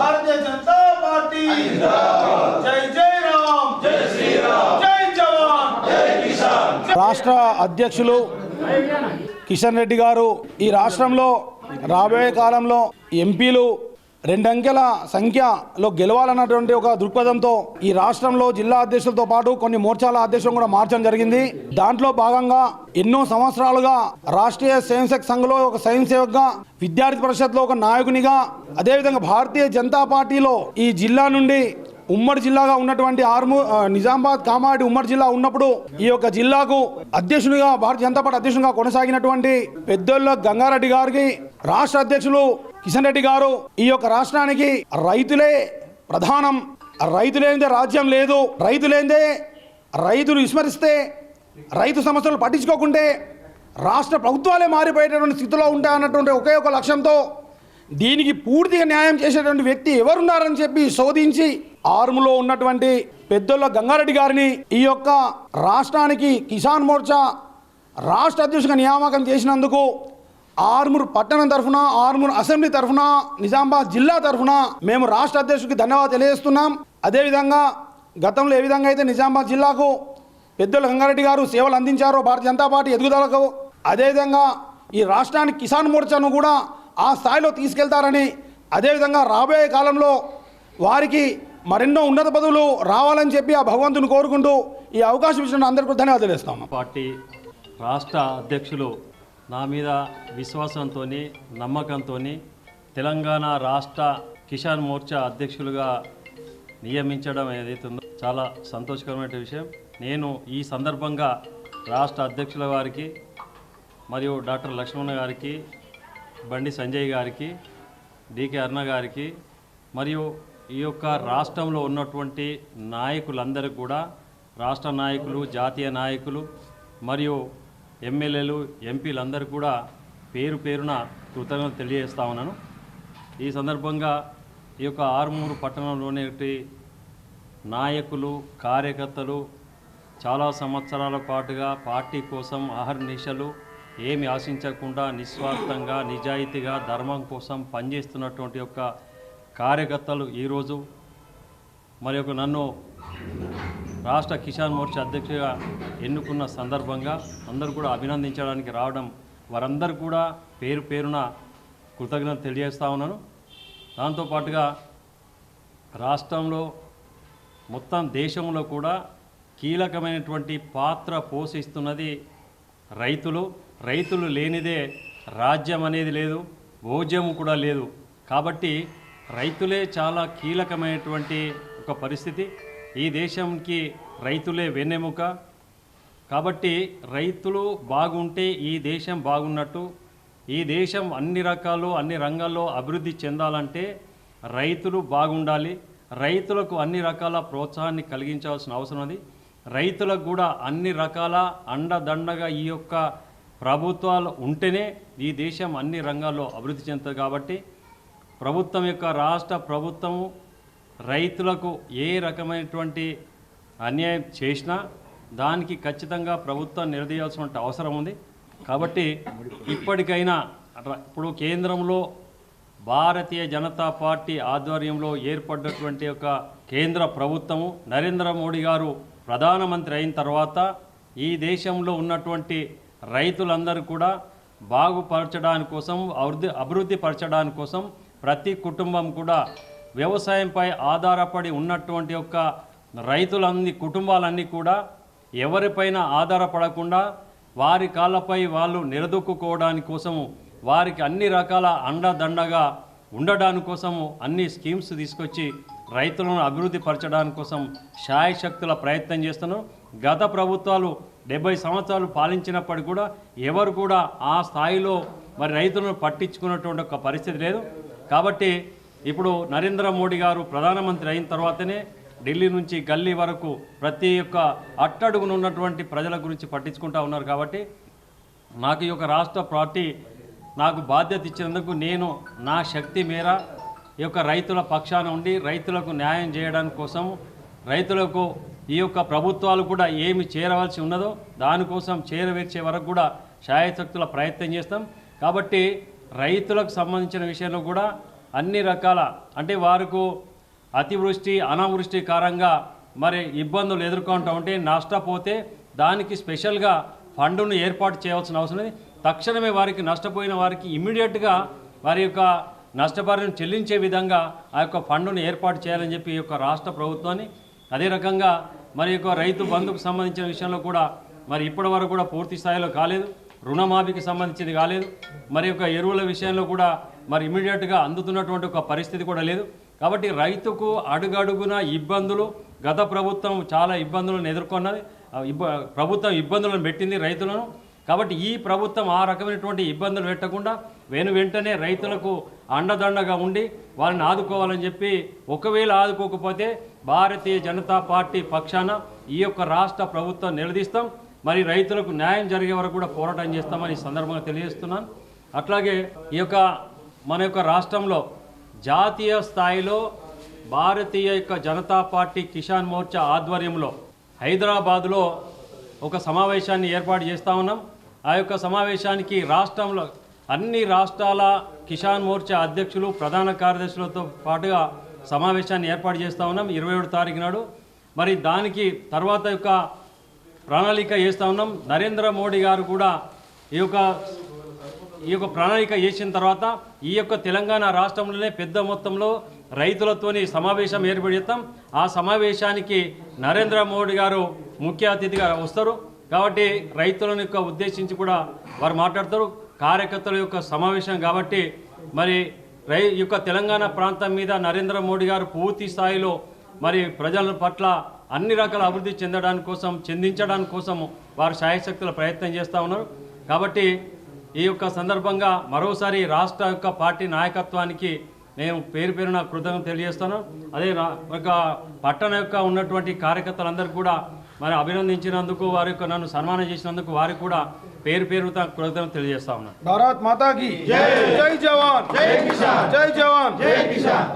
Bharatiya Janata party. జై జై రామ్ జై జై జవాన్. జై కిసాన్. రాష్ట్ర అధ్యక్షులు కిషన్ రెడ్డి గారు ఈ రాష్ట్రంలో రాబోయే కాలంలో ఎంపీలు రెండంకెల సంఖ్యలో గెలవాలన్నటువంటి ఒక దృక్పథంతో ఈ రాష్ట్రంలో జిల్లా అధ్యక్షులతో పాటు కొన్ని మోర్చాల అధ్యక్షులను కూడా మార్చడం జరిగింది. దాంట్లో భాగంగా ఎన్నో సంవత్సరాలుగా రాష్ట్రీయ స్వయం సేవక సంఘంలో ఒక స్వయం సేవక్గా విద్యార్థి పరిషత్లో ఒక నాయకునిగా అదేవిధంగా భారతీయ జనతా పార్టీలో ఈ జిల్లా నుండి ఉమ్మడి జిల్లాగా ఉన్నటువంటి ఆర్ము నిజామాబాద్ కామారెడ్డి ఉమ్మడి జిల్లా ఉన్నప్పుడు ఈ యొక్క జిల్లాకు అధ్యక్షునిగా భారతీయ జనతా పార్టీ అధ్యక్షునిగా కొనసాగినటువంటి పెద్దోళ్ళ గంగారెడ్డి గారికి రాష్ట్ర అధ్యక్షులు కిషన్ రెడ్డి గారు ఈ యొక్క రాష్ట్రానికి రైతులే ప్రధానం. రైతులేందే రాజ్యం లేదు. రైతులేందే రైతులు విస్మరిస్తే రైతు సమస్యలు పట్టించుకోకుంటే రాష్ట్ర ప్రభుత్వాలే మారిపోయేటటువంటి స్థితిలో ఉంటాయన్నటువంటి ఒకే ఒక లక్ష్యంతో దీనికి పూర్తిగా న్యాయం చేసేటువంటి వ్యక్తి ఎవరున్నారని చెప్పి శోధించి ఆర్ములో ఉన్నటువంటి పెద్దోళ్ళ గంగారెడ్డి గారిని ఈ యొక్క రాష్ట్రానికి కిసాన్ మోర్చా రాష్ట్ర అధ్యక్షుడిగా నియామకం చేసినందుకు ఆర్మూర్ పట్టణం తరఫున ఆర్మూర్ అసెంబ్లీ తరఫున నిజామాబాద్ జిల్లా తరఫున మేము రాష్ట్ర అధ్యక్షుడికి ధన్యవాదాలు తెలియజేస్తున్నాం. అదేవిధంగా గతంలో ఏ విధంగా అయితే నిజామాబాద్ జిల్లాకు పెద్దల గంగారెడ్డి గారు సేవలు అందించారో భారతీయ జనతా పార్టీ ఎదుగుదలకు అదేవిధంగా ఈ రాష్ట్రానికి కిసాన్ మోర్చాను కూడా ఆ స్థాయిలో తీసుకెళ్తారని అదేవిధంగా రాబోయే కాలంలో వారికి మరెన్నో ఉన్నత పదవులు రావాలని చెప్పి ఆ భగవంతుని కోరుకుంటూ ఈ అవకాశం ఇచ్చిన అందరికీ ధన్యవాదాలు ఇస్తాము పార్టీ రాష్ట్ర అధ్యక్షులు నా మీద విశ్వాసంతో నమ్మకంతో తెలంగాణ రాష్ట్ర కిసాన్ మోర్చా అధ్యక్షులుగా నియమించడం ఏదైతుందో చాలా సంతోషకరమైన విషయం. నేను ఈ సందర్భంగా రాష్ట్ర అధ్యక్షుల వారికి మరియు డాక్టర్ లక్ష్మణ గారికి బండి సంజయ్ గారికి డికే అర్ణ గారికి మరియు ఈ యొక్క రాష్ట్రంలో ఉన్నటువంటి నాయకులందరికీ కూడా రాష్ట్ర నాయకులు జాతీయ నాయకులు మరియు ఎమ్మెల్యేలు ఎంపీలందరూ కూడా పేరు పేరున కృతజ్ఞతలు తెలియజేస్తా ఉన్నాను. ఈ సందర్భంగా ఈ యొక్క ఆరుమూరు పట్టణంలోని నాయకులు కార్యకర్తలు చాలా సంవత్సరాల పాటుగా పార్టీ కోసం అహర్నిశలు ఏమి ఆశించకుండా నిస్వార్థంగా నిజాయితీగా ధర్మం కోసం పనిచేస్తున్నటువంటి యొక్క కార్యకర్తలు ఈరోజు. మరి ఒక నన్ను రాష్ట్ర కిసాన్ మోర్చా అధ్యక్షుడిగా ఎన్నుకున్న సందర్భంగా అందరూ కూడా అభినందించడానికి రావడం వారందరూ కూడా పేరు పేరున కృతజ్ఞత తెలియజేస్తా ఉన్నాను. దాంతోపాటుగా రాష్ట్రంలో మొత్తం దేశంలో కూడా కీలకమైనటువంటి పాత్ర పోషిస్తున్నది రైతులు. రైతులు లేనిదే రాజ్యం అనేది లేదు భోజ్యం కూడా లేదు. కాబట్టి రైతులే చాలా కీలకమైనటువంటి ఒక పరిస్థితి. ఈ దేశంకి రైతులే వెన్నెముక. కాబట్టి రైతులు బాగుంటే ఈ దేశం బాగున్నట్టు ఈ దేశం అన్ని రకాలు అన్ని రంగాల్లో అభివృద్ధి చెందాలంటే రైతులు బాగుండాలి. రైతులకు అన్ని రకాల ప్రోత్సాహాన్ని కలిగించాల్సిన అవసరం ఉంది రైతులకు కూడా అన్ని రకాల అండదండగా ఈ యొక్క ప్రభుత్వాలు ఉంటేనే ఈ దేశం అన్ని రంగాల్లో అభివృద్ధి చెందుతుంది కాబట్టి ప్రభుత్వం యొక్క రాష్ట్ర ప్రభుత్వము రైతులకు ఏ రకమైనటువంటి అన్యాయం చేసినా దానికి ఖచ్చితంగా ప్రభుత్వం నిలదీయాల్సిన అవసరం ఉంది. కాబట్టి ఇప్పటికైనా ఇప్పుడు కేంద్రంలో భారతీయ జనతా పార్టీ ఆధ్వర్యంలో ఏర్పడినటువంటి ఒక కేంద్ర ప్రభుత్వము నరేంద్ర మోడీ గారు ప్రధానమంత్రి అయిన తర్వాత ఈ దేశంలో ఉన్నటువంటి రైతులందరూ కూడా బాగుపరచడానికోసం అభివృద్ధి అభివృద్ధి పరచడానికి కోసం ప్రతి కుటుంబం కూడా వ్యవసాయంపై ఆధారపడి ఉన్నటువంటి యొక్క రైతులన్నీ కుటుంబాలన్నీ కూడా ఎవరిపైన ఆధారపడకుండా వారి కాళ్ళపై వాళ్ళు నిలదొక్కుకోవడానికి కోసము వారికి అన్ని రకాల అండదండగా ఉండడాని కోసము అన్ని స్కీమ్స్ తీసుకొచ్చి రైతులను అభివృద్ధి పరచడానికి కోసం శాయశక్తుల ప్రయత్నం చేస్తున్నాం. గత ప్రభుత్వాలు డెబ్బై సంవత్సరాలు పాలించినప్పటికీ కూడా ఎవరు కూడా ఆ స్థాయిలో మరి రైతులను పట్టించుకున్నటువంటి ఒక పరిస్థితి లేదు. కాబట్టి ఇప్పుడు నరేంద్ర మోడీ గారు ప్రధానమంత్రి అయిన తర్వాతనే ఢిల్లీ నుంచి గల్లీ వరకు ప్రతి ఒక్క అట్టడుగున ఉన్నటువంటి ప్రజల గురించి పట్టించుకుంటా ఉన్నారు కాబట్టి నాకు ఈ యొక్క రాష్ట్ర పార్టీ నాకు బాధ్యత ఇచ్చినందుకు నేను నా శక్తి మేర ఈ యొక్క రైతుల పక్షాన ఉండి రైతులకు న్యాయం చేయడానికి కోసం రైతులకు ఈ యొక్క ప్రభుత్వాలు కూడా ఏమి చేరవలసి ఉన్నదో దానికోసం చేరవేర్చే వరకు కూడా శాయశక్తుల ప్రయత్నం చేస్తాం. కాబట్టి రైతులకు సంబంధించిన విషయంలో కూడా అన్ని రకాల అంటే వారికి అతివృష్టి అనావృష్టి కారంగా మరి ఇబ్బందులు ఎదుర్కొంటూ ఉంటే నష్టపోతే దానికి స్పెషల్గా ఫండును ఏర్పాటు చేయవలసిన అవసరం ఉంది. తక్షణమే వారికి నష్టపోయిన వారికి ఇమీడియట్గా వారి యొక్క నష్టపరిహారం చెల్లించే విధంగా ఆ యొక్క ఫండును ఏర్పాటు చేయాలని చెప్పి ఈ యొక్క రాష్ట్ర ప్రభుత్వాన్ని అదే రకంగా మరి యొక్క రైతు బంధుకు సంబంధించిన విషయంలో కూడా మరి ఇప్పటి వరకు కూడా పూర్తి స్థాయిలో కాలేదు. రుణమాఫీకి సంబంధించింది కాలేదు. మరి యొక్క ఎరువుల విషయంలో కూడా మరి ఇమీడియట్గా అందుతున్నటువంటి ఒక పరిస్థితి కూడా లేదు. కాబట్టి రైతుకు అడుగడుగున ఇబ్బందులు గత ప్రభుత్వం చాలా ఇబ్బందులను ఎదుర్కొన్నది. ఇబ్బ ప్రభుత్వం ఇబ్బందులను పెట్టింది రైతులను. కాబట్టి ఈ ప్రభుత్వం ఆ రకమైనటువంటి ఇబ్బందులు పెట్టకుండా వెను వెంటనే రైతులకు అండదండగా ఉండి వాళ్ళని ఆదుకోవాలని చెప్పి ఒకవేళ ఆదుకోకపోతే భారతీయ జనతా పార్టీ పక్షాన ఈ యొక్క రాష్ట్ర ప్రభుత్వం నిలదీస్తాం. మరి రైతులకు న్యాయం జరిగే వరకు కూడా పోరాటం చేస్తామని ఈ సందర్భంగా తెలియజేస్తున్నాను. అట్లాగే ఈ యొక్క మన యొక్క రాష్ట్రంలో జాతీయ స్థాయిలో భారతీయ యొక్క జనతా పార్టీ కిసాన్ మోర్చా ఆధ్వర్యంలో హైదరాబాదులో ఒక సమావేశాన్ని ఏర్పాటు చేస్తూ ఉన్నాం. ఆ యొక్క సమావేశానికి రాష్ట్రంలో అన్ని రాష్ట్రాల కిసాన్ మోర్చా అధ్యక్షులు ప్రధాన కార్యదర్శులతో పాటుగా సమావేశాన్ని ఏర్పాటు చేస్తూ ఉన్నాం. ఇరవై ఏడు తారీఖు నాడు. మరి దానికి తర్వాత యొక్క ప్రణాళిక చేస్తూ ఉన్నాం. నరేంద్ర మోడీ గారు కూడా ఈ యొక్క ఈ యొక్క ప్రణాళిక చేసిన తర్వాత ఈ యొక్క తెలంగాణ రాష్ట్రంలోనే పెద్ద మొత్తంలో రైతులతోని సమావేశం ఏర్పడిస్తాం ఆ సమావేశానికి నరేంద్ర మోడీ గారు ముఖ్య అతిథిగా వస్తారు. కాబట్టి రైతులను యొక్క ఉద్దేశించి కూడా వారు మాట్లాడతారు. కార్యకర్తల యొక్క సమావేశం కాబట్టి మరి రై ఈ యొక్క తెలంగాణ ప్రాంతం మీద నరేంద్ర మోడీ గారు పూర్తి స్థాయిలో మరి ప్రజల పట్ల అన్ని రకాల అభివృద్ధి చెందడానికి కోసం చెందించడానికి కోసం వారు శాయశక్తుల ప్రయత్నం చేస్తూ ఉన్నారు. కాబట్టి ఈ యొక్క సందర్భంగా మరోసారి రాష్ట్ర యొక్క పార్టీ నాయకత్వానికి మేము పేరు పేరున కృతజ్ఞత తెలియజేస్తాను. అదే ఒక పట్టణ యొక్క ఉన్నటువంటి కార్యకర్తలందరూ కూడా మరి అభినందించినందుకు వారి యొక్క నన్ను సన్మానం చేసినందుకు వారికి కూడా పేరు పేరు కృతజ్ఞత తెలియజేస్తా ఉన్నాను. భారత్ మాతాకి జై. జవాన్. జై కిషాన్ జై జవాన్. జై కిషాన్